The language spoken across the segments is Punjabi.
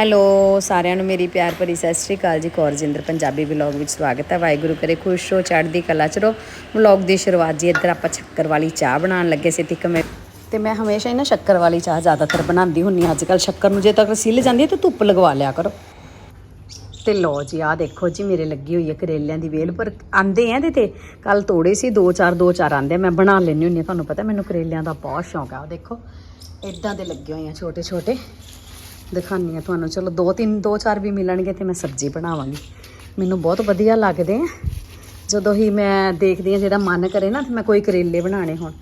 ਹੈਲੋ, ਸਾਰਿਆਂ ਨੂੰ ਮੇਰੀ ਪਿਆਰ ਭਰੀ ਸਤਿ ਸ਼੍ਰੀ ਅਕਾਲ ਜੀ। ਕੌਰਜਿੰਦਰ ਪੰਜਾਬੀ ਵਲੌਗ ਵਿੱਚ ਸਵਾਗਤ ਹੈ। ਵਾਹਿਗੁਰੂ ਕਰੇ ਖੁਸ਼ ਹੋ, ਚੜ੍ਹਦੀ ਕਲਾ ਚ ਰਹੋ। ਵਲੌਗ ਦੀ ਸ਼ੁਰੂਆਤ ਜੀ, ਇੱਧਰ ਆਪਾਂ ਸ਼ੱਕਰ ਵਾਲੀ ਚਾਹ ਬਣਾਉਣ ਲੱਗੇ ਸੀ। ਤੇ ਇੱਕ ਮੈਂ ਤੇ ਮੈਂ ਹਮੇਸ਼ਾ ਹੀ ਨਾ ਸ਼ੱਕਰ ਵਾਲੀ ਚਾਹ ਜ਼ਿਆਦਾਤਰ ਬਣਾਉਂਦੀ ਹੁੰਨੀ ਹਾਂ। ਅੱਜ ਕੱਲ ਸ਼ੱਕਰ ਨੂੰ ਜੇ ਤੱਕ ਸਿੱਲ ਜਾਂਦੀ ਹੈ ਤਾਂ ਧੁੱਪ ਲਗਵਾ ਲਿਆ ਕਰੋ। ਤੇ ਲੋ ਜੀ ਆ ਦੇਖੋ ਜੀ, ਮੇਰੇ ਲੱਗੀ ਹੋਈ ਹੈ ਕਰੇਲਿਆਂ ਦੀ ਵੇਲ। ਪਰ ਆਂਦੇ ਆ ਇਹਦੇ ਤੇ। ਕੱਲ ਤੋੜੇ ਸੀ, ਦੋ ਚਾਰ ਦੋ ਚਾਰ ਆਂਦੇ ਆ। ਮੈਂ ਬਣਾ ਲੈਣੀ ਹੁੰਨੀ ਆ ਤੁਹਾਨੂੰ ਪਤਾ ਮੈਨੂੰ ਕਰੇਲਿਆਂ ਦਾ ਬਹੁਤ ਸ਼ੌਂਕ ਆ ਉਹ ਦੇਖੋ, ਇਦਾਂ ਦੇ ਲੱਗੇ ਹੋਏ ਆ ਛੋਟੇ ਛੋਟੇ ਦਿਖਾਨੀ ਆ ਤੁਹਾਨੂੰ। ਚਲੋ, ਦੋ ਤਿੰਨ, ਦੋ ਚਾਰ ਵੀ ਮਿਲਣਗੇ ਤੇ ਮੈਂ ਸਬਜ਼ੀ ਬਣਾਵਾਂਗੀ। ਮੈਨੂੰ ਬਹੁਤ ਵਧੀਆ ਲੱਗਦੇ ਆ। ਜਦੋਂ ਹੀ ਮੈਂ ਦੇਖਦੀ ਆ ਜਿਹੜਾ ਮਨ ਕਰੇ ਨਾ, ਤੇ ਮੈਂ ਕੋਈ ਕਰੇਲੇ ਬਣਾਣੇ ਹੁਣ।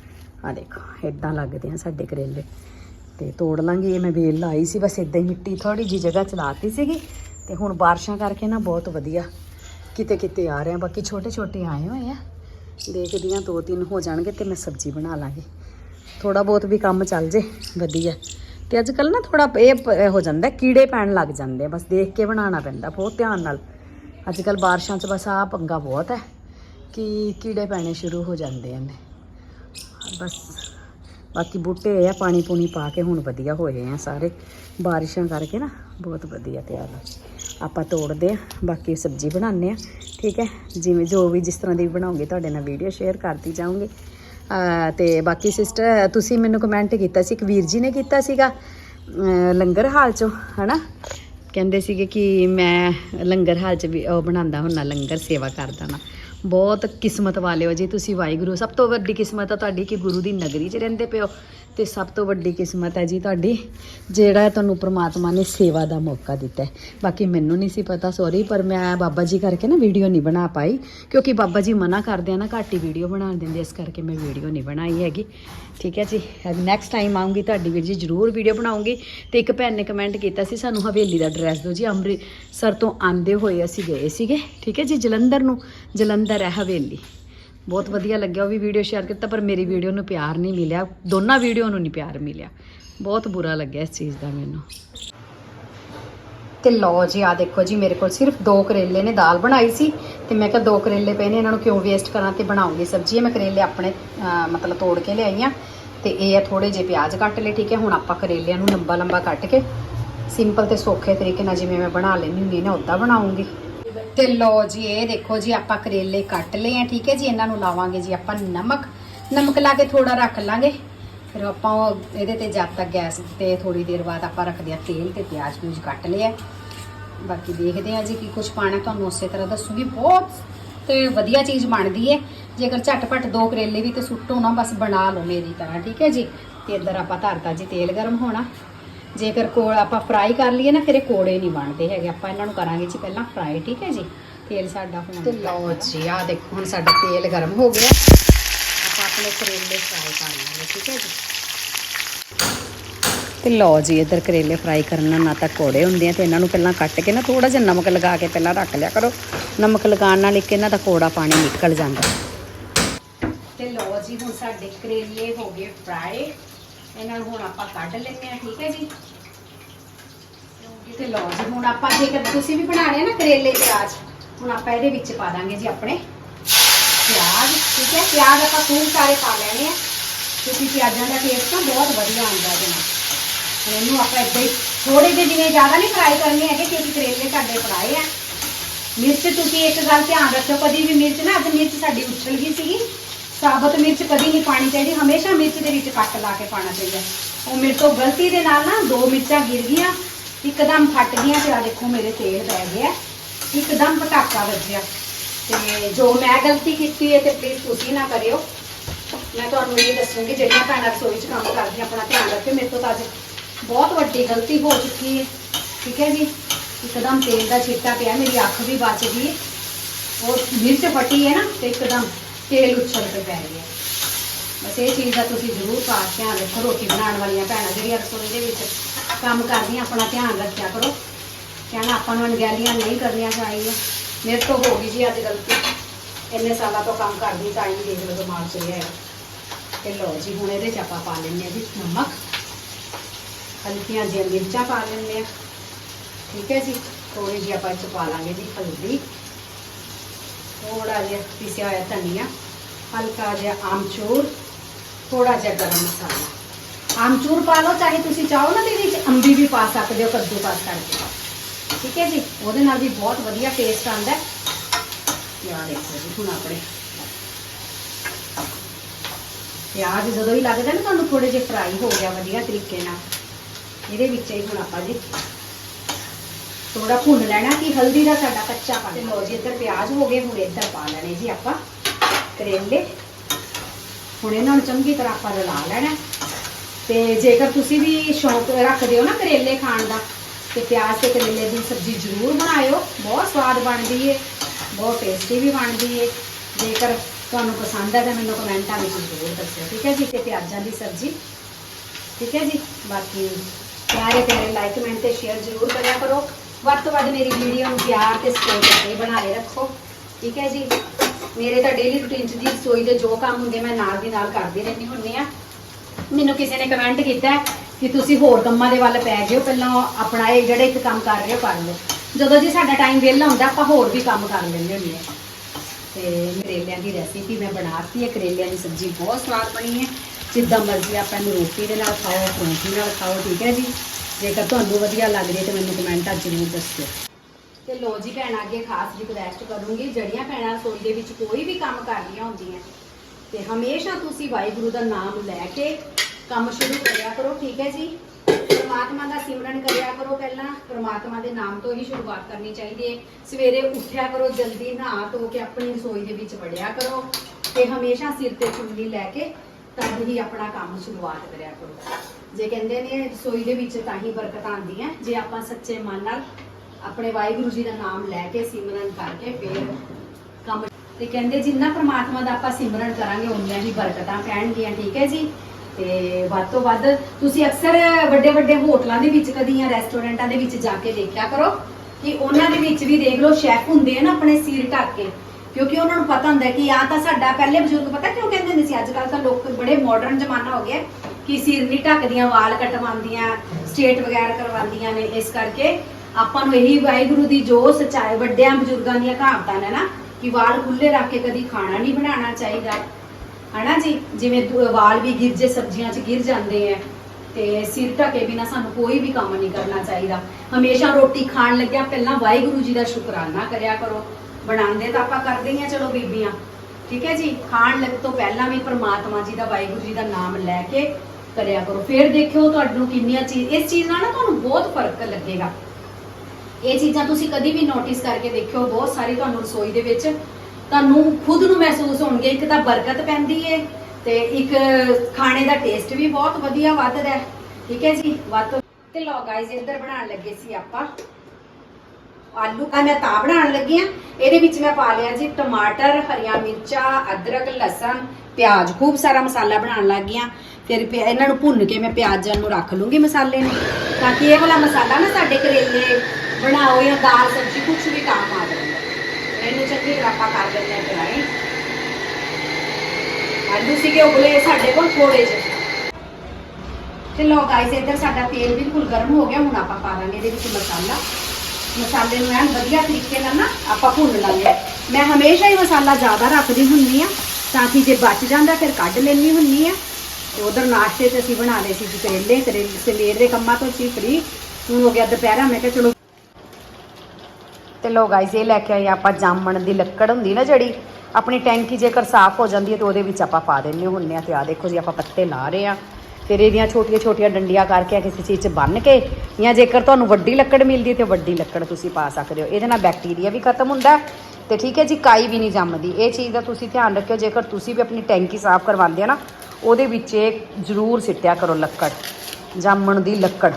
ਆ ਦੇਖੋ ਇਦਾਂ ਲੱਗਦੇ ਆ ਸਾਡੇ ਕਰੇਲੇ। ਤੇ ਤੋੜ ਲਾਂਗੀ, ਇਹ ਮੈਂ ਵੇਲ ਲਾਈ ਸੀ, ਬਸ ਇਦਾਂ ਹੀ ਮਿੱਟੀ ਥੋੜੀ ਜੀ ਜਗ੍ਹਾ ਚਲਾਤੀ ਸੀਗੀ। ਤੇ ਹੁਣ ਬਾਰਿਸ਼ਾਂ ਕਰਕੇ ਨਾ ਬਹੁਤ ਵਧੀਆ। ਕਿਤੇ ਕਿਤੇ ਆ ਰਹੇ ਆ ਬਾਕੀ ਛੋਟੇ ਛੋਟੇ ਆਏ ਹੋਏ ਆ। ਦੇਖਦੀ ਆ, ਦੋ ਤਿੰਨ ਹੋ ਜਾਣਗੇ ਤੇ ਮੈਂ ਸਬਜ਼ੀ ਬਣਾ ਲਾਂਗੀ। ਥੋੜਾ ਬਹੁਤ ਵੀ ਕੰਮ ਚੱਲ ਜੇ, ਵਧੀਆ। ਤੇ ਅੱਜ ਕੱਲ ਨਾ ਥੋੜਾ ਇਹ ਪ- ਹੋ ਜਾਂਦਾ, ਕੀੜੇ ਪੈਣ ਲੱਗ ਜਾਂਦੇ ਆ, ਬਸ ਦੇਖ ਕੇ ਬਣਾਉਣਾ ਪੈਂਦਾ, ਬਹੁਤ ਧਿਆਨ ਨਾਲ। ਅੱਜ ਕੱਲ ਬਾਰਿਸ਼ਾਂ 'ਚ ਬਸ ਆ ਪੰਗਾ ਬਹੁਤ ਹੈ ਕਿ ਕੀੜੇ ਪੈਣੇ ਸ਼ੁਰੂ ਹੋ ਜਾਂਦੇ ਨੇ ਬਸ, ਬਾਕੀ ਬੂਟੇ ਆ, ਪਾਣੀ ਪੂਣੀ ਪਾ ਕੇ ਹੁਣ ਵਧੀਆ ਹੋਏ ਆ ਸਾਰੇ। ਬਾਰਿਸ਼ਾਂ ਕਰਕੇ ਨਾ ਬਹੁਤ ਵਧੀਆ ਤਿਆਰ ਆ। ਆਪਾਂ ਤੋੜਦੇ ਆ, ਬਾਕੀ ਸਬਜ਼ੀ ਬਣਾਉਂਦੇ ਆ, ਠੀਕ ਹੈ? ਜਿਵੇਂ ਜੋ ਵੀ ਜਿਸ ਤਰ੍ਹਾਂ ਦੀ ਵੀ ਬਣਾਉਂਗੇ, ਤੁਹਾਡੇ ਨਾਲ ਵੀਡੀਓ ਸ਼ੇਅਰ ਕਰਦੀ ਜਾਊਂਗੀ। ਤੇ ਬਾਕੀ ਸਿਸਟਰ ਤੁਸੀਂ ਮੈਨੂੰ ਕਮੈਂਟ ਕੀਤਾ ਸੀ, ਇੱਕ ਵੀਰ ਜੀ ਨੇ ਕੀਤਾ ਸੀਗਾ ਲੰਗਰ ਹਾਲ ਚੋਂ, ਹਨਾ? ਕਹਿੰਦੇ ਸੀਗੇ ਕਿ ਮੈਂ ਲੰਗਰ ਹਾਲ ਚ ਵੀ ਉਹ ਬਣਾਉਂਦਾ ਹੁੰਨਾ ਲੰਗਰ ਸੇਵਾ ਕਰਦਾ ਨਾ ਬਹੁਤ ਕਿਸਮਤ ਵਾਲੇ ਹੋ ਜੀ ਤੁਸੀਂ ਵਾਹਿਗੁਰੂ। ਸਭ ਤੋਂ ਵੱਡੀ ਕਿਸਮਤ ਆ ਤੁਹਾਡੀ ਕਿ ਗੁਰੂ ਦੀ ਨਗਰੀ 'ਚ ਰਹਿੰਦੇ ਪਿਓ ਤੇ ਸਭ ਤੋਂ ਵੱਡੀ ਕਿਸਮਤ ਹੈ ਜੀ ਤੁਹਾਡੀ, ਜਿਹੜਾ ਤੁਹਾਨੂੰ ਪ੍ਰਮਾਤਮਾ ਨੇ ਸੇਵਾ ਦਾ ਮੌਕਾ ਦਿੱਤਾ ਹੈ। ਬਾਕੀ ਮੈਨੂੰ ਨਹੀਂ ਸੀ ਪਤਾ ਸੌਰੀ ਪਰ ਮੈਂ ਬਾਬਾ ਜੀ ਕਰਕੇ ਨਾ ਵੀਡੀਓ ਨਹੀਂ ਬਣਾ ਪਾਈ, ਕਿਉਂਕਿ ਬਾਬਾ ਜੀ ਮਨਾ ਕਰਦੇ ਆ ਨਾ, ਘੱਟ ਹੀ ਵੀਡੀਓ ਬਣਾਉਣ ਦਿੰਦੇ ਇਸ ਕਰਕੇ ਮੈਂ ਵੀਡੀਓ ਨਹੀਂ ਬਣਾਈ ਹੈਗੀ। ਠੀਕ ਹੈ ਜੀ ਨੈਕਸਟ ਟਾਈਮ ਆਉਂਗੀ ਤੁਹਾਡੀ ਵੀਰ ਜੀ, ਜ਼ਰੂਰ ਵੀਡੀਓ ਬਣਾਉਂਗੀ ਤੇ ਇੱਕ ਭੈਣ ਨੇ ਕਮੈਂਟ ਕੀਤਾ ਸੀ, ਸਾਨੂੰ ਹਵੇਲੀ ਦਾ ਐਡਰੈਸ ਦਿਓ ਜੀ, ਅੰਮ੍ਰਿਤਸਰ ਤੋਂ ਆਂਦੇ ਹੋਏ ਅਸੀਂ ਗਏ ਸੀਗੇ। ਠੀਕ ਹੈ ਜੀ, ਜਲੰਧਰ ਨੂੰ, ਜਲੰਧਰ ਹੈ ਹਵੇਲੀ। ਬਹੁਤ ਵਧੀਆ ਲੱਗਿਆ ਉਹ ਵੀ ਵੀਡੀਓ ਸ਼ੇਅਰ ਕੀਤਾ, ਪਰ ਮੇਰੀ ਵੀਡੀਓ ਨੂੰ ਪਿਆਰ ਨਹੀਂ ਮਿਲਿਆ। ਦੋਨਾਂ ਵੀਡੀਓ ਨੂੰ ਨਹੀਂ ਪਿਆਰ ਮਿਲਿਆ। ਬਹੁਤ ਬੁਰਾ ਲੱਗਿਆ ਇਸ ਚੀਜ਼ ਦਾ ਮੈਨੂੰ। ਤੇ ਲਓ ਜੀ ਆ ਦੇਖੋ ਜੀ, ਮੇਰੇ ਕੋਲ ਸਿਰਫ ਦੋ ਕਰੇਲੇ ਨੇ ਦਾਲ ਬਣਾਈ ਸੀ ਤੇ ਮੈਂ ਕਿਹਾ ਦੋ ਕਰੇਲੇ ਪਏ ਨੇ, ਇਹਨਾਂ ਨੂੰ ਕਿਉਂ ਵੇਸਟ ਕਰਾਂ ਤੇ ਬਣਾਉਂਗੀ ਸਬਜ਼ੀ। ਇਹ ਮੈਂ ਕਰੇਲੇ ਆਪਣੇ ਮਤਲਬ ਤੋੜ ਕੇ ਲਿਆਈ ਆ। ਤੇ ਇਹ ਆ ਥੋੜੇ ਜਿਹੇ ਪਿਆਜ਼ ਕੱਟ ਲਏ, ਠੀਕ ਹੈ। ਹੁਣ ਆਪਾਂ ਕਰੇਲਿਆਂ ਨੂੰ ਲੰਬਾ ਲੰਬਾ ਕੱਟ ਕੇ ਸਿੰਪਲ ਤੇ ਸੌਖੇ ਤਰੀਕੇ ਨਾਲ ਜਿਵੇਂ ਮੈਂ ਬਣਾ ਲੈਂਦੀ ਹੁੰਦੀ ਨਾ ਉਦਾਂ ਬਣਾਉਂਗੀ। ਤੇ ਲਓ ਜੀ, ਇਹ ਦੇਖੋ ਜੀ, ਆਪਾਂ ਕਰੇਲੇ ਕੱਟ ਲਏ ਆ, ਠੀਕ ਹੈ ਜੀ? ਇਹਨਾਂ ਨੂੰ ਲਾਵਾਂਗੇ ਜੀ ਆਪਾਂ ਨਮਕ। ਨਮਕ ਲਾ ਕੇ ਥੋੜਾ ਰੱਖ ਲਾਂਗੇ। ਫਿਰ ਆਪਾਂ ਉਹ ਇਹਦੇ ਤੇ ਜਦ ਤੱਕ ਗੈਸ ਤੇ ਥੋੜੀ ਦੇਰ ਬਾਅਦ ਆਪਾਂ ਰੱਖਦੇ ਆ ਤੇਲ ਤੇ ਪਿਆਜ਼ ਪੂਜ ਕੱਟ ਲਿਆ ਬਾਕੀ ਦੇਖਦੇ ਆ ਜੀ ਕੀ ਕੁਝ ਪਾਣਾ ਤੁਹਾਨੂੰ ਉਸੇ ਤਰ੍ਹਾਂ ਦੱਸੂਗੀ। ਬਹੁਤ ਤੇ ਵਧੀਆ ਚੀਜ਼ ਬਣਦੀ ਹੈ ਜੇਕਰ ਝਟਪਟ ਦੋ ਕਰੇਲੇ ਵੀ ਤੇ ਸੁੱਟੋ ਨਾ, ਬਸ ਬਣਾ ਲਓ ਮੇਰੀ ਤਰ੍ਹਾਂ, ਠੀਕ ਹੈ ਜੀ? ਤੇ ਇੱਧਰ ਆਪਾਂ ਧਰਤਾ ਜੀ, ਤੇਲ ਗਰਮ ਹੋਣਾ। ਜੇਕਰ ਕੋਲ ਆਪਾਂ ਫਰਾਈ ਕਰ ਲਈਏ ਨਾ ਫਿਰ ਇਹ ਕੋੜੇ ਨਹੀਂ ਬਣਦੇ ਹੈਗੇ। ਆਪਾਂ ਇਹਨਾਂ ਨੂੰ ਕਰਾਂਗੇ ਜੀ ਪਹਿਲਾਂ ਫਰਾਈ ਠੀਕ ਹੈ ਜੀ? ਤੇਲ ਸਾਡਾ ਹੋਣ ਤੇ ਲਓ ਜੀ ਆ ਦੇਖੋ ਹੁਣ ਸਾਡਾ ਤੇਲ ਗਰਮ ਹੋ ਗਿਆ। ਆਪਾਂ ਆਪਣੇ ਕਰੇਲੇ ਫਰਾਈ ਕਰ ਲਾਂਗੇ ਠੀਕ ਹੈ ਜੀ? ਤੇ ਲਓ ਜੀ ਇਧਰ ਕਰੇਲੇ ਫਰਾਈ ਕਰਨ ਨਾਲ ਨਾ ਤਾਂ ਕੋੜੇ ਹੁੰਦੇ ਆ ਤੇ ਇਹਨਾਂ ਨੂੰ ਪਹਿਲਾਂ ਕੱਟ ਕੇ ਨਾ ਥੋੜਾ ਜਿਹਾ ਨਮਕ ਲਗਾ ਕੇ ਪਹਿਲਾਂ ਰੱਖ ਲਿਆ ਕਰੋ। ਨਮਕ ਲਗਾਉਣ ਨਾਲ ਇੱਕ ਇਹਨਾਂ ਦਾ ਕੋੜਾ ਪਾਣੀ ਨਿਕਲ ਜਾਂਦਾ। ਤੇ ਲਓ ਜੀ ਹੁਣ ਸਾਡੇ ਕਰੇਲੇ ਹੋ ਗਏ ਫਰਾਈ ਇਹਨਾਂ ਨੂੰ ਹੁਣ ਆਪਾਂ ਕੱਢ ਲੈਂਦੇ ਆ ਠੀਕ ਹੈ ਜੀ? ਤੇ ਲਓ ਜੀ, ਹੁਣ ਆਪਾਂ ਜੇਕਰ ਤੁਸੀਂ ਵੀ ਬਣਾਣੇ ਨਾ ਕਰੇਲੇ ਪਿਆਜ਼, ਹੁਣ ਆਪਾਂ ਇਹਦੇ ਵਿੱਚ ਪਾ ਦਾਂਗੇ ਜੀ ਆਪਣੇ ਪਿਆਜ਼, ਠੀਕ ਹੈ? ਪਿਆਜ਼ ਆਪਾਂ ਖੂਬ ਸਾਰੇ ਪਾ ਲੈਣੇ ਆ। ਕਿਉਂਕਿ ਪਿਆਜ਼ਾਂ ਦਾ ਟੇਸਟ ਨਾ ਬਹੁਤ ਵਧੀਆ ਆਉਂਦਾ ਇਹਦੇ ਨਾਲ। ਹੁਣ ਇਹਨੂੰ ਆਪਾਂ ਏਦਾਂ ਹੀ ਥੋੜੇ ਜਿਹੇ ਜਿਵੇਂ ਜ਼ਿਆਦਾ ਨਹੀਂ ਫਰਾਈ ਕਰਨੇ ਹੈਗੇ, ਕਿਉਂਕਿ ਕਰੇਲੇ ਸਾਡੇ ਫਰਾਏ ਆ। ਮਿਰਚ ਤੁਸੀਂ ਇੱਕ ਗੱਲ ਧਿਆਨ ਰੱਖਿਓ, ਕਦੀ ਵੀ ਮਿਰਚ ਨਾ, ਅੱਜ ਮਿਰਚ ਸਾਡੀ ਉੱਛਲ ਗਈ ਸੀਗੀ। ਸਾਬਤ ਮਿਰਚ ਕਦੀ ਨਹੀਂ ਪਾਣੀ ਚਾਹੀਦੀ, ਹਮੇਸ਼ਾ ਮਿਰਚ ਦੇ ਵਿੱਚ ਕੱਟ ਲਾ ਕੇ ਪਾਣਾ ਚਾਹੀਦਾ। ਉਹ ਮੇਰੇ ਤੋਂ ਗਲਤੀ ਦੇ ਨਾਲ ਨਾ ਦੋ ਮਿਰਚਾਂ ਗਿਰ ਗਈਆਂ, ਇੱਕਦਮ ਫਟ ਗਈਆਂ ਤੇ ਆ ਦੇਖੋ ਮੇਰੇ ਤੇਲ ਪੈ ਗਿਆ, ਇੱਕਦਮ ਪਟਾਕਾ ਵੱਜਿਆ। ਤੇ ਜੋ ਮੈਂ ਗਲਤੀ ਕੀਤੀ ਹੈ ਤੇ ਪਲੀਜ਼ ਤੁਸੀਂ ਨਾ ਕਰਿਓ। ਮੈਂ ਤੁਹਾਨੂੰ ਇਹ ਦੱਸੂਗੀ, ਜਿਹੜੀਆਂ ਭੈਣਾਂ ਰਸੋਈ 'ਚ ਕੰਮ ਕਰਦੀਆਂ, ਆਪਣਾ ਧਿਆਨ ਰੱਖਿਓ। ਮੇਰੇ ਤੋਂ ਤਾਂ ਅੱਜ ਬਹੁਤ ਵੱਡੀ ਗਲਤੀ ਹੋ ਚੁੱਕੀ ਹੈ, ਠੀਕ ਹੈ ਜੀ? ਇੱਕਦਮ ਤੇਲ ਦਾ ਛਿੱਟਾ ਪਿਆ, ਮੇਰੀ ਅੱਖ ਵੀ ਬਚ ਗਈ ਉਹ ਮਿਰਚ ਫਟੀ ਹੈ ਨਾ, ਤੇ ਇੱਕਦਮ ਤੇਲ ਉੱਛਲ ਕੇ ਪੈ ਗਿਆ ਬਸ ਇਹ ਚੀਜ਼ ਦਾ ਤੁਸੀਂ ਜ਼ਰੂਰ ਖਾਸ ਧਿਆਨ ਰੱਖੋ, ਰੋਟੀ ਬਣਾਉਣ ਵਾਲੀਆਂ ਭੈਣਾਂ ਜਿਹੜੀਆਂ ਰਸੋਈ ਦੇ ਵਿੱਚ ਕੰਮ ਕਰਦੀਆਂ, ਆਪਣਾ ਧਿਆਨ ਰੱਖਿਆ ਕਰੋ। ਕਹਿਣਾ ਆਪਾਂ ਨੂੰ ਅਣਗਹਿਲੀਆਂ ਨਹੀਂ ਕਰਨੀਆਂ ਚਾਹੀਦੀਆਂ। ਮੇਰੇ ਤੋਂ ਹੋ ਗਈ ਜੀ ਅੱਜ ਗਲਤੀ ਇੰਨੇ ਸਾਲਾਂ ਤੋਂ ਕੰਮ ਕਰਦੀ ਤਾਂ ਹੀ ਦੇਖ ਲਓ ਦਿਮਾਗ 'ਚ ਰਿਹਾ ਤੇ ਲਓ ਜੀ, ਹੁਣ ਇਹਦੇ 'ਚ ਆਪਾਂ ਪਾ ਲੈਂਦੇ ਹਾਂ ਜੀ ਨਮਕ। ਹਲਕੀਆਂ ਜਿਹੀਆਂ ਮਿਰਚਾਂ ਪਾ ਲੈਂਦੇ ਆ ਠੀਕ ਹੈ ਜੀ ਥੋੜੀ ਜਿਹੀ ਆਪਾਂ ਇਹ 'ਚ ਪਾ ਲਾਂਗੇ ਜੀ ਹਲਦੀ। ਥੋੜਾ ਜਿਹਾ ਪਿਸਿਆ ਹੋਇਆ ਧਨੀਆ, ਹਲਕਾ ਜਿਹਾ ਆਮਚੂਰ ਥੋੜਾ ਜਿਹਾ ਗਰਮ ਮਸਾਲਾ। ਆਮਚੂਰ ਪਾ ਲਓ, ਚਾਹੇ ਤੁਸੀਂ ਚਾਹੋ ਨਾ ਤੇ ਇਹਦੇ ਵਿੱਚ ਅੰਬੀ ਵੀ ਪਾ ਸਕਦੇ ਹੋ, ਕੱਦੂ ਪਾਸ ਕਰਕੇ ਠੀਕ ਹੈ ਜੀ? ਉਹਦੇ ਨਾਲ ਵੀ ਬਹੁਤ ਵਧੀਆ ਟੇਸਟ ਆਉਂਦਾ ਹੈ। ਯਾਰ ਦੇਖੋ ਜੀ ਹੁਣ ਆਪਣੇ ਪਿਆਜ਼ ਜਦੋਂ ਹੀ ਲੱਗਦਾ ਨਾ, ਤੁਹਾਨੂੰ ਥੋੜੇ ਜਿਹਾ ਫਰਾਈ ਹੋ ਗਿਆ ਵਧੀਆ ਤਰੀਕੇ ਨਾਲ। ਇਹਦੇ ਵਿੱਚ ਹੀ ਹੁਣ ਆਪਾਂ ਜੀ ਥੋੜਾ ਭੁੰਨ ਲੈਣਾ ਕਿ ਹਲਦੀ ਦਾ ਸਾਡਾ ਕੱਚਾ ਪਾ ਲਓ ਜੀ, ਇੱਧਰ ਪਿਆਜ਼ ਹੋ ਗਏ, ਹੁਣ ਇੱਧਰ ਪਾ ਲੈਣੇ ਜੀ ਆਪਾਂ ਕਰੇਲੇ। ਹੁਣ ਇਹਨਾਂ ਨੂੰ ਚੰਗੀ ਤਰ੍ਹਾਂ ਆਪਾਂ ਰਲਾ ਲੈਣਾ। ਤੇ ਜੇਕਰ ਤੁਸੀਂ ਵੀ ਸ਼ੌਂਕ ਰੱਖਦੇ ਹੋ ਨਾ ਕਰੇਲੇ ਖਾਣ ਦਾ, ਤੇ ਪਿਆਜ਼ ਤੇ ਕਰੇਲੇ ਦੀ ਸਬਜ਼ੀ ਜ਼ਰੂਰ ਬਣਾਇਓ। ਬਹੁਤ ਸਵਾਦ ਬਣਦੀ ਏ, ਬਹੁਤ ਟੇਸਟੀ ਵੀ ਬਣਦੀ ਏ। ਜੇਕਰ ਤੁਹਾਨੂੰ ਪਸੰਦ ਹੈ ਤਾਂ ਮੈਨੂੰ ਕਮੈਂਟਾਂ ਵਿੱਚ ਜ਼ਰੂਰ ਦੱਸਿਓ, ਠੀਕ ਹੈ ਜੀ? ਤੇ ਪਿਆਜ਼ਾਂ ਦੀ ਸਬਜ਼ੀ, ਠੀਕ ਹੈ ਜੀ? ਬਾਕੀ ਪਿਆਰੇ ਪਿਆਰੇ ਲਾਈਕ, ਕਮੈਂਟ ਤੇ ਸ਼ੇਅਰ ਜ਼ਰੂਰ ਕਰਿਆ ਕਰੋ। ਵੱਧ ਤੋਂ ਵੱਧ ਮੇਰੀ ਵੀਡੀਓ ਨੂੰ ਪਿਆਰ ਤੇ ਸਪੋਰਟ ਤੇ ਬਣਾਏ ਰੱਖੋ। ਠੀਕ ਹੈ ਜੀ? ਮੇਰੇ ਤਾਂ ਡੇਲੀ ਰੂਟੀਨ 'ਚ ਦੀ ਰਸੋਈ ਦੇ ਜੋ ਕੰਮ ਹੁੰਦੇ ਮੈਂ ਨਾਲ ਦੀ ਨਾਲ ਕਰਦੀ ਰਹਿੰਦੀ ਹੁੰਦੀ ਆ ਮੈਨੂੰ ਕਿਸੇ ਨੇ ਕਮੈਂਟ ਕੀਤਾ ਕਿ ਤੁਸੀਂ ਹੋਰ ਕੰਮਾਂ ਦੇ ਵੱਲ ਪੈ ਜਿਓ, ਪਹਿਲਾਂ ਆਪਣਾ ਇਹ ਜਿਹੜਾ ਇੱਕ ਕੰਮ ਕਰ ਰਹੇ ਹੋ, ਕਰ ਲਓ। ਜਦੋਂ ਜੀ ਸਾਡਾ ਟਾਈਮ ਵਿਹਲਾ ਹੁੰਦਾ, ਆਪਾਂ ਹੋਰ ਵੀ ਕੰਮ ਕਰ ਲੈਂਦੇ ਹੁੰਦੇ ਆ ਤੇ ਕਰੇਲਿਆਂ ਦੀ ਰੈਸਿਪੀ ਮੈਂ ਬਣਾਤੀ ਹੈ, ਕਰੇਲਿਆਂ ਦੀ ਸਬਜ਼ੀ ਬਹੁਤ ਸਵਾਦ ਬਣੀ ਹੈ। ਜਿੱਦਾਂ ਮਰਜ਼ੀ ਆਪਾਂ ਨੂੰ ਰੋਟੀ ਦੇ ਨਾਲ ਖਾਓ, ਪਰੌਂਠੀ ਨਾਲ ਖਾਓ, ਠੀਕ ਹੈ ਜੀ? ਜੇਕਰ ਤੁਹਾਨੂੰ ਵਧੀਆ ਲੱਗ ਰਿਹਾ ਹੈ ਮੈਨੂੰ ਕਮੈਂਟਾਂ 'ਚ ਜ਼ਰੂਰ ਦੱਸਿਓ। ਤੇ ਲੋ ਜੀ ਭੈਣਾਂ, ਅੱਗੇ ਖਾਸ ਰਿਕਵੈਸਟ ਕਰੂੰਗੀ, ਜਿਹੜੀਆਂ ਭੈਣਾਂ ਰਸੋਈ ਦੇ ਵਿੱਚ ਕੋਈ ਵੀ ਕੰਮ ਕਰ ਰਹੀਆਂ ਹੁੰਦੀਆਂ, ਤੇ ਹਮੇਸ਼ਾ ਤੁਸੀਂ ਵਾਹਿਗੁਰੂ ਦਾ ਨਾਮ ਲੈ ਕੇ ਕੰਮ ਸ਼ੁਰੂ ਕਰਿਆ ਕਰੋ, ਠੀਕ ਹੈ ਜੀ? ਪਰਮਾਤਮਾ ਦਾ ਸਿਮਰਨ ਕਰਿਆ ਕਰੋ ਪਹਿਲਾਂ, ਪਰਮਾਤਮਾ ਦੇ ਨਾਮ ਤੋਂ ਹੀ ਸ਼ੁਰੂਆਤ ਕਰਨੀ ਚਾਹੀਦੀ ਹੈ। ਸਵੇਰੇ ਉੱਠਿਆ ਕਰੋ, ਜਲਦੀ ਨਹਾ ਧੋ ਕੇ ਆਪਣੀ ਰਸੋਈ ਦੇ ਵਿੱਚ ਵੜਿਆ ਕਰੋ ਤੇ ਹਮੇਸ਼ਾ ਸਿਰ ਤੇ ਚੁੰਨੀ ਲੈ ਕੇ ਤਦ ਹੀ ਆਪਣਾ ਕੰਮ ਸ਼ੁਰੂਆਤ ਕਰਿਆ ਕਰੋ। ਜੇ ਕਹਿੰਦੇ ਨੇ ਰਸੋਈ ਦੇ ਵਿੱਚ ਤਾਂ ਹੀ ਬਰਕਤ ਆਉਂਦੀ ਹੈ ਜੇ ਆਪਾਂ ਸੱਚੇ ਮਨ ਨਾਲ ਆਪਣੇ ਵਾਹਿਗੁਰੂ ਜੀ ਦਾ ਨਾਮ ਲੈ ਕੇ ਸਿਮਰਨ ਕਰਕੇ ਫਿਰ ਕੰਮ ਤੇ ਕਹਿੰਦੇ ਜਿੰਨਾ ਪ੍ਰਮਾਤਮਾ ਦਾ ਆਪਾਂ ਸਿਮਰਨ ਕਰਾਂਗੇ, ਉਨੀਆਂ ਹੀ ਬਰਕਤਾਂ ਪੈਣਗੀਆਂ, ਠੀਕ ਹੈ ਜੀ? ਤੇ ਵੱਧ ਤੋਂ ਵੱਧ ਤੁਸੀਂ ਅਕਸਰ ਵੱਡੇ ਵੱਡੇ ਹੋਟਲਾਂ ਦੇ ਵਿੱਚ ਕਦੀ ਜਾਂ ਰੈਸਟੋਰੈਂਟਾਂ ਦੇ ਵਿੱਚ ਜਾ ਕੇ ਦੇਖਿਆ ਕਰੋ ਕਿ ਉਹਨਾਂ ਦੇ ਵਿੱਚ ਵੀ ਦੇਖ ਲਓ ਸ਼ੈਫ ਹੁੰਦੇ ਆ ਨਾ ਆਪਣੇ ਸਿਰ ਢੱਕ ਕੇ। ਕਿਉਂਕਿ ਉਹਨਾਂ ਨੂੰ ਪਤਾ ਹੁੰਦਾ ਕਿ ਆ ਤਾਂ ਸਾਡਾ, ਪਹਿਲੇ ਬਜ਼ੁਰਗ ਪਤਾ ਕਿਉਂ ਕਹਿੰਦੇ ਹੁੰਦੇ ਸੀ? ਅੱਜ ਕੱਲ ਤਾਂ ਲੋਕ ਬੜੇ ਮਾਡਰਨ ਜ਼ਮਾਨਾ ਹੋ ਗਿਆ। ਕਿ ਸਿਰ ਨਹੀਂ ਢੱਕਦੀਆਂ, ਵਾਲ ਕਟਵਾਉਂਦੀਆਂ, ਸਟੇਟ ਵਗੈਰਾ ਕਰਵਾਉਂਦੀਆਂ ਨੇ। ਇਸ ਕਰਕੇ ਆਪਾਂ ਨੂੰ ਇਹੀ ਵਾਹਿਗੁਰੂ ਦੀ ਜੋ ਸਚਾਈ, ਵੱਡਿਆਂ ਬਜ਼ੁਰਗਾਂ ਦੀਆਂ ਕਹਾਵਤਾਂ ਨੇ ਨਾ, ਕਿ ਵਾਲ ਖੁੱਲੇ ਰੱਖ ਕੇ ਕਦੀ ਖਾਣਾ ਨਹੀਂ ਬਣਾਉਣਾ ਚਾਹੀਦਾ। ਹਨਾ ਜੀ? ਜਿਵੇਂ ਵਾਲ ਵੀ ਗਿਰ ਜੇ, ਸਬਜ਼ੀਆਂ 'ਚ ਗਿਰ ਜਾਂਦੇ ਆ ਤੇ ਸਿਰ ਢਕੇ ਬਿਨਾ ਸਾਨੂੰ ਕੋਈ ਵੀ ਕੰਮ ਨਹੀਂ ਕਰਨਾ ਚਾਹੀਦਾ। ਹਮੇਸ਼ਾ ਰੋਟੀ ਖਾਣ ਲੱਗਿਆ ਪਹਿਲਾਂ ਵਾਹਿਗੁਰੂ ਜੀ ਦਾ ਸ਼ੁਕਰਾਨਾ ਕਰਿਆ ਕਰੋ। ਬਣਾਉਂਦੇ ਤਾਂ ਆਪਾਂ ਕਰਦੇ ਹੀ ਆ, ਚਲੋ ਬੀਬੀਆਂ। ਠੀਕ ਹੈ ਜੀ? ਖਾਣ ਲੱਗ ਤੋਂ ਪਹਿਲਾਂ ਵੀ ਪ੍ਰਮਾਤਮਾ ਜੀ ਦਾ ਵਾਹਿਗੁਰੂ ਜੀ ਦਾ ਨਾਮ ਲੈ ਕੇ ਕਰਿਆ ਕਰੋ। ਫਿਰ ਦੇਖਿਓ ਤੁਹਾਨੂੰ ਕਿੰਨੀਆਂ ਚੀਜ਼ ਇਸ ਚੀਜ਼ ਨਾਲ ਨਾ ਤੁਹਾਨੂੰ ਬਹੁਤ ਫ਼ਰਕ ਲੱਗੇਗਾ। ਇਹ ਚੀਜ਼ਾਂ ਤੁਸੀਂ ਕਦੀ ਵੀ ਨੋਟਿਸ ਕਰਕੇ ਦੇਖਿਓ, ਬਹੁਤ ਸਾਰੀ ਤੁਹਾਨੂੰ ਰਸੋਈ ਦੇ ਵਿੱਚ ਤੁਹਾਨੂੰ ਖੁਦ ਨੂੰ ਮਹਿਸੂਸ ਹੋਣਗੇ। ਇੱਕ ਤਾਂ ਬਰਕਤ ਪੈਂਦੀ ਏ ਤੇ ਇੱਕ ਖਾਣੇ ਦਾ ਟੇਸਟ ਵੀ ਬਹੁਤ ਵਧੀਆ ਵੱਧਦਾ ਹੈ। ਠੀਕ ਹੈ ਜੀ? ਵੱਧ ਤੇ ਲੋ ਗਾਇਜ਼ ਇੱਧਰ ਬਣਾਉਣ ਲੱਗੇ ਸੀ ਆਪਾਂ। ਆਲੂ ਤਾਂ ਮੈਂ ਤਾਂ ਬਣਾਉਣ ਲੱਗੀ ਆ ਇਹਦੇ ਵਿੱਚ ਮੈਂ ਪਾ ਲਿਆ ਜੀ ਟਮਾਟਰ, ਹਰੀਆਂ ਮਿਰਚਾਂ, ਅਦਰਕ, ਲਸਣ, ਪਿਆਜ਼। ਖੂਬ ਸਾਰਾ ਮਸਾਲਾ ਬਣਾਉਣ ਲੱਗੀ ਆ ਫਿਰ ਇਹਨਾਂ ਨੂੰ ਭੁੰਨ ਕੇ ਮੈਂ ਪਿਆਜ਼ਾਂ ਨੂੰ ਰੱਖ ਲੂੰਗੀ ਮਸਾਲੇ ਨੂੰ, ਤਾਂ ਕਿ ਇਹ ਵਾਲਾ ਮਸਾਲਾ ਨਾ ਸਾਡੇ ਕਰੇਲੇ ਬਣਾਓ ਜਾਂ ਦਾਲ, ਸਬਜ਼ੀ ਕੁਝ ਵੀ ਕੰਮ ਆ ਜਾਂਦਾ ਇਹਨੂੰ ਚੰਗੀ ਤਰ੍ਹਾਂ ਆਪਾਂ ਕਰ ਲੈਂਦੇ ਆ ਫਰਾਈ ਆਲੂ ਸੀਗੇ ਉਬਲੇ ਸਾਡੇ ਕੋਲ ਥੋੜੇ ਜਿਹੇ। ਤੇ ਲੋ ਗਾਇਸ ਇੱਧਰ ਸਾਡਾ ਤੇਲ ਬਿਲਕੁਲ ਗਰਮ ਹੋ ਗਿਆ। ਹੁਣ ਆਪਾਂ ਪਾ ਦਾਂਗੇ ਇਹਦੇ ਵਿੱਚ ਮਸਾਲਾ। ਮਸਾਲੇ ਨੂੰ ਐਨ ਵਧੀਆ ਤਰੀਕੇ ਨਾਲ ਨਾ ਆਪਾਂ ਭੁੰਨ ਲਾਂਗੇ। ਮੈਂ ਹਮੇਸ਼ਾ ਹੀ ਮਸਾਲਾ ਜ਼ਿਆਦਾ ਰੱਖਦੀ ਹੁੰਨੀ ਆ ਤਾਂ ਕਿ ਜੇ ਬਚ ਜਾਂਦਾ ਫਿਰ ਕੱਢ ਲੈਣੀ ਹੁੰਨੀ ਆ ਤੇ ਉਧਰ ਨਾਸ਼ਤੇ 'ਚ ਅਸੀਂ ਬਣਾ ਲਏ ਸੀ ਕਰੇਲੇ ਕਰੇਲੇ ਸਵੇਰ ਦੇ ਕੰਮਾਂ ਤੋਂ ਸੀ ਫ੍ਰੀ ਹੁਣ ਹੋ ਗਿਆ ਦੁਪਹਿਰਾ, ਮੈਂ ਕਿਹਾ ਚਲੋ ਤੇ ਲੋ ਗਾਇਸ ਇਹ ਲੈ ਕੇ ਆਏ ਆਪਾਂ ਜਾਮਣ ਦੀ ਲੱਕੜ ਹੁੰਦੀ ਨਾ ਜਿਹੜੀ, ਆਪਣੀ ਟੈਂਕੀ ਜੇਕਰ ਸਾਫ਼ ਹੋ ਜਾਂਦੀ ਹੈ ਤੇ ਉਹਦੇ ਵਿੱਚ ਆਪਾਂ ਪਾ ਦਿੰਨੇ ਹੁੰਨੇ ਆ ਤੇ ਆ ਦੇਖੋ ਜੀ, ਆਪਾਂ ਪੱਤੇ ਲਾ ਰਹੇ ਆ ਫਿਰ ਇਹਦੀਆਂ ਛੋਟੀਆਂ ਛੋਟੀਆਂ ਡੰਡੀਆਂ ਕਰਕੇ ਆ ਕਿਸੇ ਚੀਜ਼ 'ਚ ਬੰਨ ਕੇ, ਜਾਂ ਜੇਕਰ ਤੁਹਾਨੂੰ ਵੱਡੀ ਲੱਕੜ ਮਿਲਦੀ ਹੈ ਤੇ ਵੱਡੀ ਲੱਕੜ ਤੁਸੀਂ ਪਾ ਸਕਦੇ ਹੋ। ਇਹਦੇ ਨਾਲ ਬੈਕਟੀਰੀਆ ਵੀ ਖਤਮ ਹੁੰਦਾ ਹੈ ਤੇ ਠੀਕ ਹੈ ਜੀ, ਕਾਈ ਵੀ ਨਹੀਂ ਜੰਮਦੀ। ਇਹ ਚੀਜ਼ ਦਾ ਤੁਸੀਂ ਧਿਆਨ ਰੱਖਿਓ, ਜੇਕਰ ਤੁਸੀਂ ਵੀ ਆਪਣੀ ਟੈਂਕੀ ਸਾਫ਼ ਕਰਵਾਉਂਦੇ ਆ ਨਾ, ਉਹਦੇ ਵਿੱਚ ਇਹ ਜ਼ਰੂਰ ਸਿੱਟਿਆ ਕਰੋ ਲੱਕੜ, ਜਾਮਣ ਦੀ ਲੱਕੜ।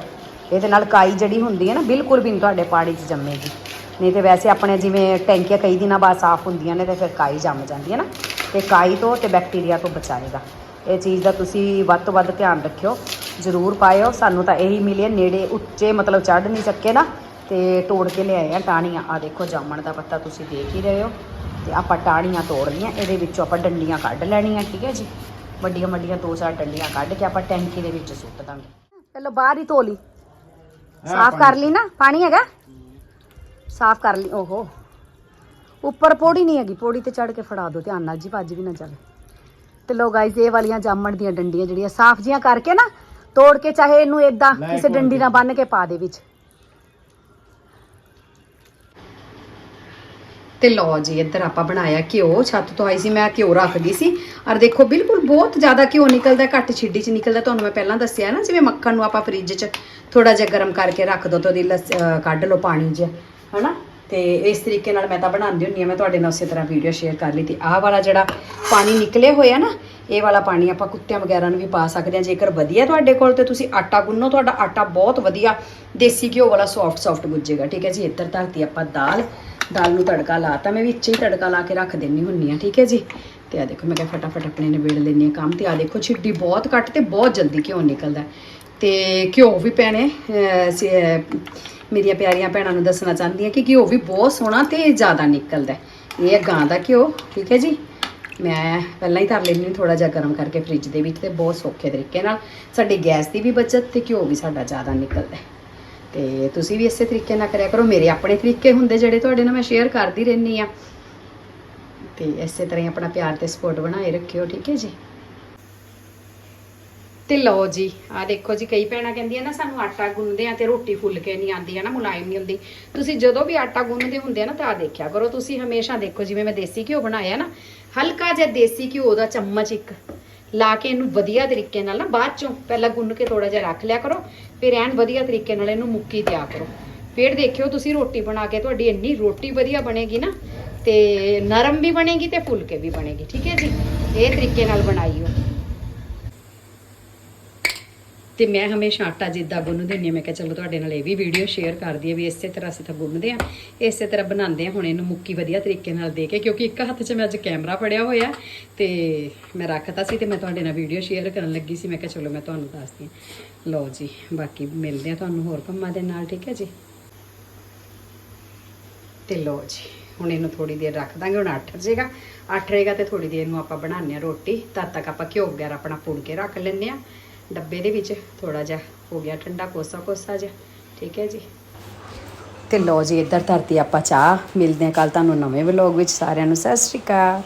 ਇਹਦੇ ਨਾਲ ਕਾਈ ਜਿਹੜੀ ਹੁੰਦੀ ਹੈ ਨਾ, ਬਿਲਕੁਲ ਵੀ ਨਹੀਂ ਤੁਹਾਡੇ ਪਾੜੀ 'ਚ ਜੰਮੇਗੀ। ਨਹੀਂ ਤੇ ਵੈਸੇ ਆਪਣੇ ਜਿਵੇਂ ਟੈਂਕੀਆਂ ਕਈ ਦਿਨਾਂ ਬਾਅਦ ਸਾਫ਼ ਹੁੰਦੀਆਂ ਨੇ ਤੇ ਫਿਰ ਕਾਈ ਜੰਮ ਜਾਂਦੀ ਹੈ ਨਾ। ਤੇ ਕਾਈ ਤੋਂ ਤੇ ਬੈਕਟੀਰੀਆ ਤੋਂ ਬਚਾਏਗਾ। ਇਹ ਚੀਜ਼ ਦਾ ਤੁਸੀਂ ਵੱਧ ਤੋਂ ਵੱਧ ਧਿਆਨ ਰੱਖਿਓ। ਜ਼ਰੂਰ ਪਾਇਓ। ਸਾਨੂੰ ਤਾਂ ਇਹੀ ਮਿਲਿਆ ਨੇੜੇ ਉੱਚੇ ਮਤਲਬ ਚੜ੍ਹ ਨਹੀਂ ਸਕੇ ਨਾ ਤੇ ਤੋੜ ਕੇ ਲਿਆਏ ਆ ਟਾਹਣੀਆਂ। ਆ ਦੇਖੋ ਜਾਮਣ ਦਾ ਪੱਤਾ ਤੁਸੀਂ ਦੇਖ ਹੀ ਰਹੇ ਹੋ। ਤੇ ਆਪਾਂ ਟਾਹਣੀਆਂ ਤੋੜ ਲਈਆਂ ਇਹਦੇ ਵਿੱਚੋਂ ਆਪਾਂ ਡੰਡੀਆਂ ਕੱਢ ਲੈਣੀਆਂ ਠੀਕ ਹੈ ਜੀ? ਵੱਡੀਆਂ ਵੱਡੀਆਂ ਦੋ ਚਾਰ ਡੰਡੀਆਂ ਕੱਢ ਕੇ ਆਪਾਂ ਟੈਂਕੀ ਦੇ ਵਿੱਚ ਸੁੱਟ ਦਾਂਗੇ। ਚਲੋ ਬਾਹਰ ਹੀ ਧੋ ਲਈ। ਸਾਫ਼ ਕਰ ਲਈ ਨਾ? ਪਾਣੀ ਹੈਗਾ? ਸਾਫ਼ ਕਰ ਲਈ। ਓਹੋ। ਉੱਪਰ ਪੌੜੀ ਨਹੀਂ ਹੈਗੀ। ਪੌੜੀ ਤੇ ਚੜ ਕੇ ਫੜਾ ਦਿਓ। ਧਿਆਨ ਨਾਲ ਜੀ ਭੱਜ ਵੀ ਨਾ ਜਾਵੇ। ਤੇ ਲੋ ਗਾਇਜ਼ ਇਹ ਵਾਲੀਆਂ ਜਾਮਣ ਦੀਆਂ ਡੰਡੀਆਂ ਜਿਹੜੀਆਂ ਸਾਫ਼ ਜੀਆਂ ਕਰਕੇ ਨਾ ਤੋੜ ਕੇ ਚਾਹੇ ਇਹਨੂੰ ਏਦਾਂ ਲੈ ਕਿਸੇ ਡੰਡੀ ਨਾਲ ਬੰਨ ਕੇ ਪਾ ਦੇ ਵਿੱਚ। ਤੇ ਲਓ ਜੀ ਇੱਧਰ ਆਪਾਂ ਬਣਾਇਆ ਘਿਓ ਛੱਤ ਤੋਂ ਆਈ ਸੀ ਮੈਂ ਘਿਓ ਰੱਖ ਗਈ ਸੀ। ਔਰ ਦੇਖੋ ਬਿਲਕੁਲ ਬਹੁਤ ਜ਼ਿਆਦਾ ਘਿਓ ਨਿਕਲਦਾ ਘੱਟ ਛਿੱਡੀ ਚ ਨਿਕਲਦਾ ਤੁਹਾਨੂੰ ਮੈਂ ਪਹਿਲਾਂ ਦੱਸਿਆ ਨਾ ਜਿਵੇਂ ਮੱਖਣ ਨੂੰ ਆਪਾਂ ਫ੍ਰਿਜ 'ਚ ਥੋੜਾ ਜਿਹਾ ਗਰਮ ਕਰਕੇ ਰੱਖ ਦੋ ਤੇ ਉਹਦੀ ਕੱਢ ਲਓ ਪਾਣੀ 'ਚ ਹਨਾ? ਤੇ ਇਸ ਤਰੀਕੇ ਨਾਲ ਮੈਂ ਤਾਂ ਬਣਾਉਂਦੀ ਹੁੰਨੀ ਆ ਮੈਂ ਤੁਹਾਡੇ ਨਾਲ ਉਸੇ ਤਰ੍ਹਾਂ ਵੀਡੀਓ ਸ਼ੇਅਰ ਕਰ ਲਈ ਤੇ ਆਹ ਵਾਲਾ ਜਿਹੜਾ ਪਾਣੀ ਨਿਕਲੇ ਹੋਇਆ ਨਾ, ਇਹ ਵਾਲਾ ਪਾਣੀ ਆਪਾਂ ਕੁੱਤਿਆਂ ਵਗੈਰਾ ਨੂੰ ਵੀ ਪਾ ਸਕਦੇ ਹਾਂ। ਜੇਕਰ ਵਧੀਆ ਤੁਹਾਡੇ ਕੋਲ ਤੇ ਤੁਸੀਂ ਆਟਾ ਗੁੰਨੋ, ਤੁਹਾਡਾ ਆਟਾ ਬਹੁਤ ਵਧੀਆ ਦੇਸੀ ਘਿਓ ਵਾਲਾ ਸੌਫਟ ਸੌਫਟ ਗੁੱਜੇਗਾ। ਠੀਕ ਹੈ ਜੀ, ਇੱਧਰ ਧਰਤੀ ਆਪਾਂ ਦਾਲ ਦਾਲ ਨੂੰ ਤੜਕਾ ਲਾਤਾ ਮੈਂ ਵਿੱਚ ਹੀ ਤੜਕਾ ਲਾ ਕੇ ਰੱਖ ਦਿੰਨੀ ਹੁੰਨੀ ਆ ਠੀਕ ਹੈ ਜੀ, ਤੇ ਆ ਦੇਖੋ ਮੈਂ ਕਿਹਾ ਫਟਾਫਟ ਆਪਣੇ ਨਿਬੇੜ ਲੈਣੀ ਆ ਕੰਮ ਤੇ। ਆ ਦੇਖੋ ਛਿੱਡੀ ਬਹੁਤ ਘੱਟ ਤੇ ਬਹੁਤ ਜਲਦੀ ਘਿਓ ਨਿਕਲਦਾ। ਤੇ ਘਿਓ ਵੀ ਪੈਣੇ ਮੇਰੀਆਂ ਪਿਆਰੀਆਂ ਭੈਣਾਂ ਨੂੰ ਦੱਸਣਾ ਚਾਹੁੰਦੀ ਹਾਂ ਕਿ ਘਿਓ ਵੀ ਬਹੁਤ ਸੋਹਣਾ ਤੇ ਜ਼ਿਆਦਾ ਨਿਕਲਦਾ ਇਹ ਹੈ ਗਾਂ ਦਾ ਘਿਓ, ਠੀਕ ਹੈ ਜੀ? ਮੈਂ ਪਹਿਲਾਂ ਹੀ ਧਰ ਲੈਂਦੀ ਥੋੜਾ ਜਿਹਾ ਗਰਮ ਕਰਕੇ ਫ੍ਰਿਜ ਦੇ ਵਿੱਚ ਤੇ ਬਹੁਤ ਸੌਖੇ ਤਰੀਕੇ ਨਾਲ। ਸਾਡੀ ਗੈਸ ਦੀ ਵੀ ਬਚਤ ਤੇ ਘਿਓ ਵੀ ਸਾਡਾ ਜ਼ਿਆਦਾ ਨਿਕਲਦਾ ਹੈ। ਤੇ ਤੁਸੀਂ ਵੀ ਇਸੇ ਤਰੀਕੇ ਨਾਲ ਕਰਿਆ ਕਰੋ। ਮੇਰੇ ਆਪਣੇ ਤਰੀਕੇ ਹੁੰਦੇ ਜਿਹੜੇ ਤੁਹਾਡੇ ਨਾਲ ਮੈਂ ਸ਼ੇਅਰ ਕਰਦੀ ਰਹਿੰਦੀ ਆ ਤੇ ਇਸੇ ਤਰ੍ਹਾਂ ਹੀ ਆਪਣਾ ਪਿਆਰ ਤੇ ਸਪੋਰਟ ਬਣਾਏ ਰੱਖਿਓ, ਠੀਕ ਹੈ ਜੀ? ਤੇ ਲਓ ਜੀ ਆ ਦੇਖੋ ਜੀ, ਕਈ ਭੈਣਾਂ ਕਹਿੰਦੀਆਂ ਨਾ, ਸਾਨੂੰ ਆਟਾ ਗੁੰਨਦੇ ਆ ਤੇ ਰੋਟੀ ਫੁੱਲ ਕੇ ਨਹੀਂ ਆਉਂਦੀ, ਹੈ ਨਾ, ਮੁਲਾਇਮ ਨਹੀਂ ਹੁੰਦੀ। ਤੁਸੀਂ ਜਦੋਂ ਵੀ ਆਟਾ ਗੁੰਨਦੇ ਹੁੰਦੇ ਆ ਨਾ, ਤਾਂ ਆ ਦੇਖਿਆ ਕਰੋ, ਤੁਸੀਂ ਹਮੇਸ਼ਾ ਦੇਖੋ, ਜਿਵੇਂ ਮੈਂ ਦੇਸੀ ਘਿਓ ਬਣਾਇਆ ਨਾ, ਹਲਕਾ ਜਿਹਾ ਦੇਸੀ ਘਿਓ ਦਾ ਚਮਚ ਇੱਕ, ਲਾ ਕੇ ਇਹਨੂੰ ਵਧੀਆ ਤਰੀਕੇ ਨਾਲ ਨਾ, ਬਾਅਦ ਚੋਂ ਪਹਿਲਾਂ ਗੁੰਨ ਕੇ ਥੋੜਾ ਜਿਹਾ ਰੱਖ ਲਿਆ ਕਰੋ, ਫਿਰ ਐਨ ਵਧੀਆ ਤਰੀਕੇ ਨਾਲ ਇਹਨੂੰ ਮੁੱਕੀ ਦਿਆ ਕਰੋ। ਫਿਰ ਦੇਖਿਓ, ਤੁਸੀਂ ਰੋਟੀ ਬਣਾ ਕੇ, ਤੁਹਾਡੀ ਇੰਨੀ ਰੋਟੀ ਵਧੀਆ ਬਣੇਗੀ ਨਾ, ਤੇ ਨਰਮ ਵੀ ਬਣੇਗੀ ਤੇ ਫੁੱਲਕੇ ਵੀ ਬਣੇਗੀ, ਠੀਕ ਹੈ ਜੀ? ਇਹ ਤਰੀਕੇ ਨਾਲ ਬਣਾਈਓ ਤੇ ਮੈਂ ਹਮੇਸ਼ਾ ਆਟਾ ਜਿੱਦਾਂ ਗੁੰਨਦੀ ਹੁੰਦੀ ਹਾਂ, ਮੈਂ ਕਿਹਾ ਚਲੋ ਤੁਹਾਡੇ ਨਾਲ ਇਹ ਵੀ ਵੀਡੀਓ ਸ਼ੇਅਰ ਕਰ ਦਈਏ ਵੀ ਇਸੇ ਤਰ੍ਹਾਂ ਅਸੀਂ ਤਾਂ ਗੁੰਨਦੇ ਆ ਇਸੇ ਤਰ੍ਹਾਂ ਬਣਾਉਂਦੇ ਆ ਹੁਣ ਇਹਨੂੰ ਮੁੱਕੀ ਵਧੀਆ ਤਰੀਕੇ ਨਾਲ ਦੇ ਕੇ, ਕਿਉਂਕਿ ਇੱਕ ਹੱਥ 'ਚ ਮੈਂ ਅੱਜ ਕੈਮਰਾ ਫੜਿਆ ਹੋਇਆ ਤੇ ਮੈਂ ਰੱਖਤਾ ਸੀ ਤੇ ਮੈਂ ਤੁਹਾਡੇ ਨਾਲ ਵੀਡੀਓ ਸ਼ੇਅਰ ਕਰਨ ਲੱਗੀ ਸੀ, ਮੈਂ ਕਿਹਾ ਚਲੋ ਮੈਂ ਤੁਹਾਨੂੰ ਦੱਸਦੀ ਹਾਂ। ਲਓ ਜੀ, ਬਾਕੀ ਮਿਲਦੇ ਆ ਤੁਹਾਨੂੰ ਹੋਰ ਕੰਮਾਂ ਦੇ ਨਾਲ, ਠੀਕ ਹੈ ਜੀ? ਤੇ ਲਓ ਜੀ, ਹੁਣ ਇਹਨੂੰ ਥੋੜੀ ਦੇਰ ਰੱਖ ਦਾਂਗੇ, ਹੁਣ ਅੱਠ ਜਾਏਗਾ ਅੱਠ ਰਹੇਗਾ ਤੇ ਥੋੜੀ ਦੇਰ ਨੂੰ ਆਪਾਂ ਬਣਾਉਂਦੇ ਆ ਰੋਟੀ, ਤਦ ਤੱਕ ਆਪਾਂ ਘਿਓ ਵਗੈਰਾ ਆਪਣਾ ਪੁਣ ਕੇ ਰੱਖ ਲੈਂਦੇ ਆ ਡੱਬੇ ਦੇ ਵਿੱਚ ਥੋੜਾ ਜਿਹਾ ਹੋ ਗਿਆ ਠੰਡਾ ਕੋਸਾ ਕੋਸਾ ਜਿਹਾ। ਠੀਕ ਹੈ ਜੀ? ਤੇ ਲਓ ਜੀ, ਇੱਧਰ ਧਰਤੀ ਆਪਾਂ ਚਾਹ। ਮਿਲਦੇ ਹਾਂ ਕੱਲ ਤੁਹਾਨੂੰ ਨਵੇਂ ਵਲੌਗ ਵਿੱਚ ਸਾਰਿਆਂ ਨੂੰ। ਸਤਿ ਸ਼੍ਰੀ ਅਕਾਲ।